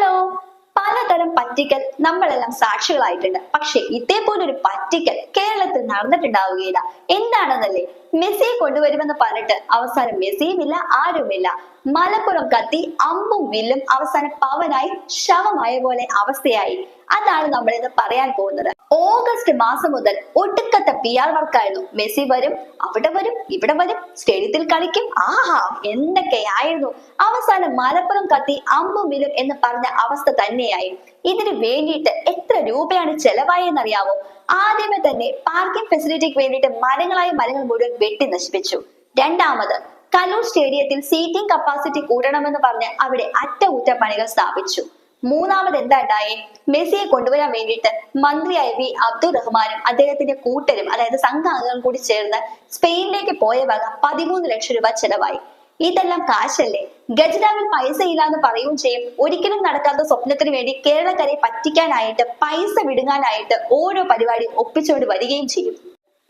Hello. പലതരം പറ്റിക്കൽ നമ്മളെല്ലാം സാക്ഷികളായിട്ടുണ്ട്. പക്ഷെ ഇതേപോലെ ഒരു പറ്റിക്കൽ കേരളത്തിൽ നടന്നിട്ടുണ്ടാവുകയില്ല. എന്താണെന്നല്ലേ? മെസ്സിയെ കൊണ്ടുവരുമെന്ന് പറഞ്ഞിട്ട് അവസാനം മെസ്സിയുമില്ല ആരുമില്ല. മലപ്പുറം കത്തി അമ്പും വില്ലും അവസാനം പവനായി ശവമായ പോലെ അവസ്ഥയായി. അതാണ് നമ്മൾ ഇന്ന് പറയാൻ പോകുന്നത്. ഓഗസ്റ്റ് മാസം മുതൽ ഒടുക്കത്തെ പി ആർ വർക്കായിരുന്നു. മെസ്സി വരും അവിടെ വരും ഇവിടെ വരും സ്റ്റേഡിയത്തിൽ കളിക്കും. ആഹാ എന്തൊക്കെയായിരുന്നു. അവസാനം മലപ്പുറം കത്തി അമ്പും വിലും എന്ന് പറഞ്ഞ അവസ്ഥ തന്നെയായി. ഇതിന് വേണ്ടിയിട്ട് എത്ര രൂപയാണ് ചെലവായെന്നറിയാമോ ആദ്യമേ തന്നെ പാർക്കിംഗ് ഫെസിലിറ്റിക്ക് വേണ്ടിയിട്ട് മരങ്ങളായ മരങ്ങൾ മുഴുവൻ വെട്ടി നശിപ്പിച്ചു. രണ്ടാമത് കലൂർ സ്റ്റേഡിയത്തിൽ സീറ്റിംഗ് കപ്പാസിറ്റി കൂടണമെന്ന് പറഞ്ഞ് അവിടെ അറ്റകുറ്റപ്പണികൾ സ്ഥാപിച്ചു. മൂന്നാമത് എന്താ ഉണ്ടായേ മെസ്സിയെ കൊണ്ടുവരാൻ വേണ്ടിയിട്ട് മന്ത്രിയായ വി അബ്ദുൾ റഹ്മാനും അദ്ദേഹത്തിന്റെ കൂട്ടരും അതായത് സംഘാംഗങ്ങളും കൂടി ചേർന്ന് സ്പെയിനിലേക്ക് പോയ വക പതിമൂന്ന് ലക്ഷം രൂപ ചെലവായി. ഇതെല്ലാം കാശല്ലേ? ഖജനാവിൽ പൈസ ഇല്ല എന്ന് പറയുകയും ചെയ്യും. ഒരിക്കലും നടക്കാത്ത സ്വപ്നത്തിന് വേണ്ടി കേരളക്കരെ പറ്റിക്കാനായിട്ട് പൈസ വിടുങ്ങാനായിട്ട് ഓരോ പരിപാടി ഒപ്പിച്ചുകൊണ്ട് വരികയും ചെയ്യും.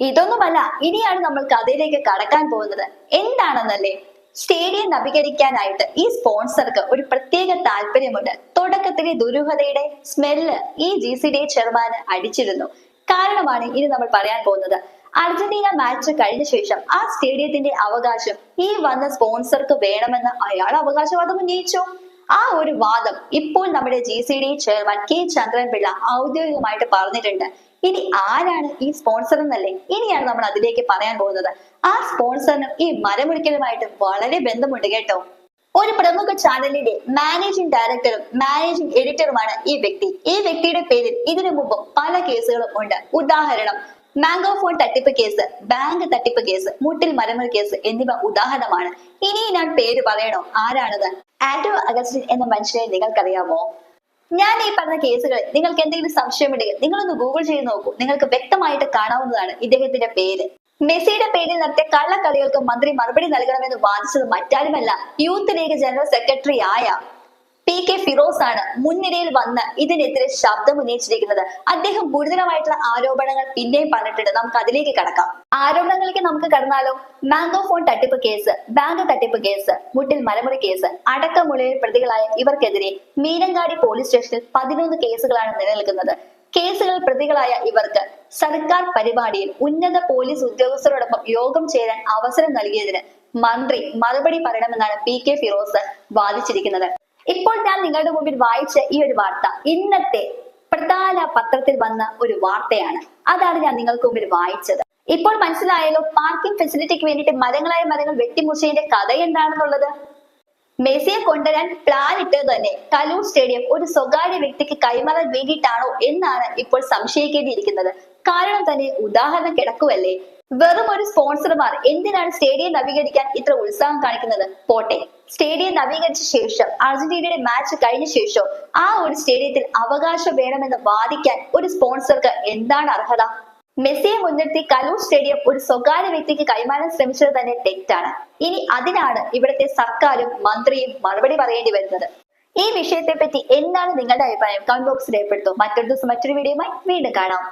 ഇതൊന്നുമല്ല ഇനിയാണ് നമ്മൾ കഥയിലേക്ക് കടക്കാൻ പോകുന്നത്. എന്താണെന്നല്ലേ? സ്റ്റേഡിയം നവീകരിക്കാനായിട്ട് ഈ സ്പോൺസർക്ക് ഒരു പ്രത്യേക താല്പര്യമുണ്ട്. തുടക്കത്തിലെ ദുരൂഹതയുടെ സ്മെല്ല് ഈ ജി സി ഡി ചെയർമാന് അടിച്ചിരുന്നു. കാരണമാണ് ഇനി നമ്മൾ പറയാൻ പോകുന്നത്. അർജന്റീന മാച്ച് കഴിഞ്ഞ ശേഷം ആ സ്റ്റേഡിയത്തിന്റെ അവകാശം ഈ വന്ന സ്പോൺസർക്ക് വേണമെന്ന് അയാൾ അവകാശവാദം ഉന്നയിച്ചു? ആ ഒരു വാദം ഇപ്പോൾ നമ്മുടെ G C D chairman K Chandranpillai ഔദ്യോഗികമായിട്ട് പറഞ്ഞിട്ടുണ്ട്. ഇനി ആരാണ് ഈ സ്പോൺസർ എന്നല്ലേ? ഇനിയാണ് നമ്മൾ അതിലേക്ക് പറയാൻ പോകുന്നത്. ആ സ്പോൺസറിനും ഈ മരമുറിക്കലുമായിട്ട് വളരെ ബന്ധമുണ്ട് കേട്ടോ. ഒരു പ്രമുഖ ചാനലിന്റെ മാനേജിംഗ് ഡയറക്ടറും മാനേജിംഗ് എഡിറ്ററുമാണ് ഈ വ്യക്തി. ഈ വ്യക്തിയുടെ പേരിൽ ഇതിനു മുമ്പ് പല കേസുകളും ഉണ്ട്. ഉദാഹരണം മാംഗോ ഫോൺ തട്ടിപ്പ് കേസ് ബാങ്ക് തട്ടിപ്പ് കേസ് മുട്ടിൽ മരമൽ കേസ് എന്നിവ ഉദാഹരണമാണ്. ഇനി ഞാൻ പേര് പറയണോ? ആരാണത്? ആന്റോ അഗസ്റ്റിൻ എന്ന മനുഷ്യനെ നിങ്ങൾക്കറിയാമോ? ഞാൻ ഈ പറഞ്ഞ കേസുകൾ നിങ്ങൾക്ക് എന്തെങ്കിലും സംശയമുണ്ടെങ്കിൽ നിങ്ങളൊന്ന് ഗൂഗിൾ ചെയ്ത് നോക്കൂ. നിങ്ങൾക്ക് വ്യക്തമായിട്ട് കാണാവുന്നതാണ് ഇദ്ദേഹത്തിന്റെ പേര്. മെസ്സിയുടെ പേരിൽ നടത്തിയ കള്ളക്കളികൾക്ക് മന്ത്രി മറുപടി നൽകണമെന്ന് വാദിച്ചത് മറ്റാരുമല്ല. യൂത്ത് ലീഗ് ജനറൽ സെക്രട്ടറി ആയ ഫിറോസ് ആണ് മുൻനിരയിൽ വന്ന് ഇതിനെതിരെ ശബ്ദം ഉന്നയിച്ചിരിക്കുന്നത്. അദ്ദേഹം ഗുരുതരമായിട്ടുള്ള ആരോപണങ്ങൾ പിന്നെയും പറഞ്ഞിട്ടുണ്ട്. നമുക്ക് അതിലേക്ക് കടക്കാം. ആരോപണങ്ങളിലേക്ക് നമുക്ക് കടന്നാലോ? മാംഗോ ഫോൺ തട്ടിപ്പ് കേസ് ബാങ്ക് തട്ടിപ്പ് കേസ് മുട്ടിൽ മലമുറി കേസ് അടക്കമുള്ള പ്രതികളായ ഇവർക്കെതിരെ മീനങ്ങാടി പോലീസ് സ്റ്റേഷനിൽ പതിനൊന്ന് കേസുകളാണ് നിലനിൽക്കുന്നത്. കേസുകൾ പ്രതികളായ ഇവർക്ക് സർക്കാർ പരിപാടിയിൽ ഉന്നത പോലീസ് ഉദ്യോഗസ്ഥരോടൊപ്പം യോഗം ചേരാൻ അവസരം നൽകിയതിന് മന്ത്രി മറുപടി പറയണമെന്നാണ് പി കെ ഫിറോസ് വാദിച്ചിരിക്കുന്നത്. ഇപ്പോൾ ഞാൻ നിങ്ങളുടെ മുമ്പിൽ വായിച്ച ഈ ഒരു വാർത്ത ഇന്നത്തെ പ്രധാന പത്രത്തിൽ വന്ന ഒരു വാർത്തയാണ്. അതാണ് ഞാൻ നിങ്ങൾക്ക് മുമ്പിൽ വായിച്ചത്. ഇപ്പോൾ മനസ്സിലായല്ലോ പാർക്കിംഗ് ഫെസിലിറ്റിക്ക് വേണ്ടിയിട്ട് മരങ്ങളായ മരങ്ങൾ വെട്ടിമുറിച്ചതിന്റെ കഥ എന്താണെന്നുള്ളത്? മെസ്സിയെ കൊണ്ടുവരാൻ പ്ലാൻ ഇട്ടത് തന്നെ കലൂർ സ്റ്റേഡിയം ഒരു സ്വകാര്യ വ്യക്തിക്ക് കൈമാറാൻ വേണ്ടിയിട്ടാണോ എന്നാണ് ഇപ്പോൾ സംശയിക്കേണ്ടിയിരിക്കുന്നത്. കാരണം തന്നെ ഉദാഹരണം കിടക്കുവല്ലേ? വെറും ഒരു സ്പോൺസർമാർ എന്തിനാണ് സ്റ്റേഡിയം നവീകരിക്കാൻ ഇത്ര ഉത്സാഹം കാണിക്കുന്നത്? പോട്ടെ. സ്റ്റേഡിയം നവീകരിച്ച ശേഷം അർജന്റീനയുടെ മാച്ച് കഴിഞ്ഞ ശേഷം ആ ഒരു സ്റ്റേഡിയത്തിൽ അവകാശം വേണമെന്ന് വാദിക്കാൻ ഒരു സ്പോൺസർക്ക് എന്താണ് അർഹത? മെസ്സിയെ മുൻനിർത്തി കലൂർ സ്റ്റേഡിയം ഒരു സ്വകാര്യ വ്യക്തിക്ക് കൈമാറാൻ ശ്രമിച്ചത് തന്നെ തെറ്റാണ്. ഇനി അതിനാണ് ഇവിടുത്തെ സർക്കാരും മന്ത്രിയും മറുപടി പറയേണ്ടി വരുന്നത്. ഈ വിഷയത്തെ പറ്റി എന്താണ് നിങ്ങളുടെ അഭിപ്രായം? കമന്റ് ബോക്സിൽ രേഖപ്പെടുത്തും. മറ്റൊരു ദിവസം മറ്റൊരു വീഡിയോയുമായി വീണ്ടും കാണാം.